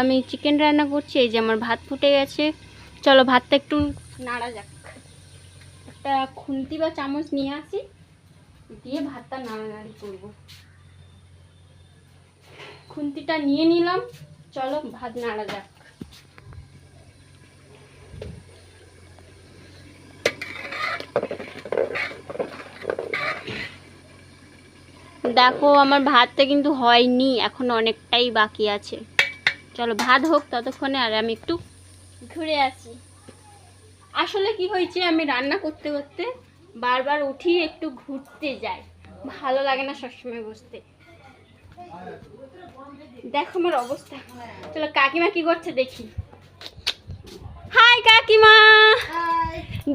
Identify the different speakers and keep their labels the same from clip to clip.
Speaker 1: আমি চিকেন রান্না করছি, এই যে আমার ভাত ফুটে গেছে। চলো ভাতটা একটু নাড়া যাক। একটা খুন্তি বা চামচ নিয়ে আসি, দিয়ে ভাতটা নাড়ানাড়ি করব। খুন্তিটা নিয়ে নিলাম, চলো ভাত নাড়া যাক। দেখো, আমার ভাতটা কিন্তু হয়নি, এখন অনেকটাই বাকি আছে। চলো ভাত হোক ততক্ষণে আর আমি একটু ঘুরে আসি। আসলে কি হয়েছে আমি রান্না করতে করতে বারবার উঠি একটু ঘুরতে যাই। ভালো লাগে না সবসময় বসতে। দেখো আমার অবস্থা। চলো কাকিমা কি করছে দেখি। হাই কাকিমা।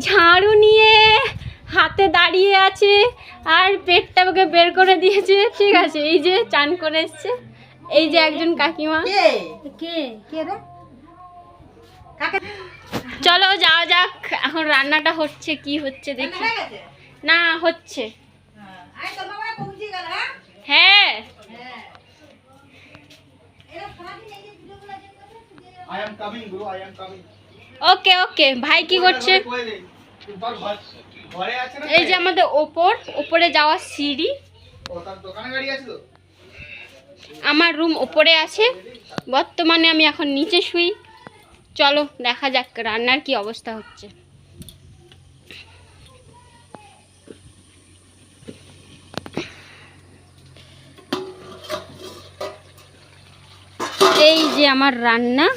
Speaker 1: ঝাড়ু নিয়ে হাতে দাঁড়িয়ে আছে আর পেটটা ওকে বের করে দিয়েছে। ঠিক আছে এই যে চান করে এসছে। এই যে একজন কাকিমা।
Speaker 2: কে? কে? কে রে?
Speaker 1: চলো যাওয়া যাক এখন রান্নাটা হচ্ছে কি হচ্ছে দেখি। না হচ্ছে।
Speaker 2: হ্যাঁ। হ্যাঁ?
Speaker 1: হ্যাঁ।
Speaker 2: হ্যাঁ.
Speaker 1: ওকে ওকে। ভাই কি করছে? এই যে আমাদের ওপর ওপরে যাওয়ার সিঁড়ি।
Speaker 3: দোকানে গাড়ি আছে তো?
Speaker 1: আমার রুম ওপরে আছে। বর্তমানে আমি এখন নিচে শুই। চলো, দেখা যাক রান্নার কি অবস্থা হচ্ছে। এই যে আমার রান্না,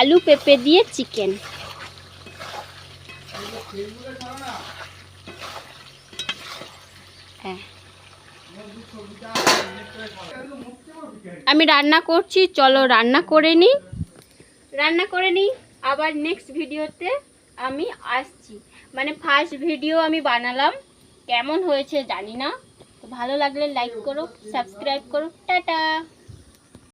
Speaker 1: আলু পেঁপে দিয়ে চিকেন। হ্যাঁ। আমি রান্না করছি, চলো রান্না করে নিই রান্না করে নিই আবার নেক্সট ভিডিওতে আমি আসছি। মানে ফার্স্ট ভিডিও আমি বানালাম, কেমন হয়েছে জানি না। ভালো লাগলে লাইক করো সাবস্ক্রাইব করো, টাটা।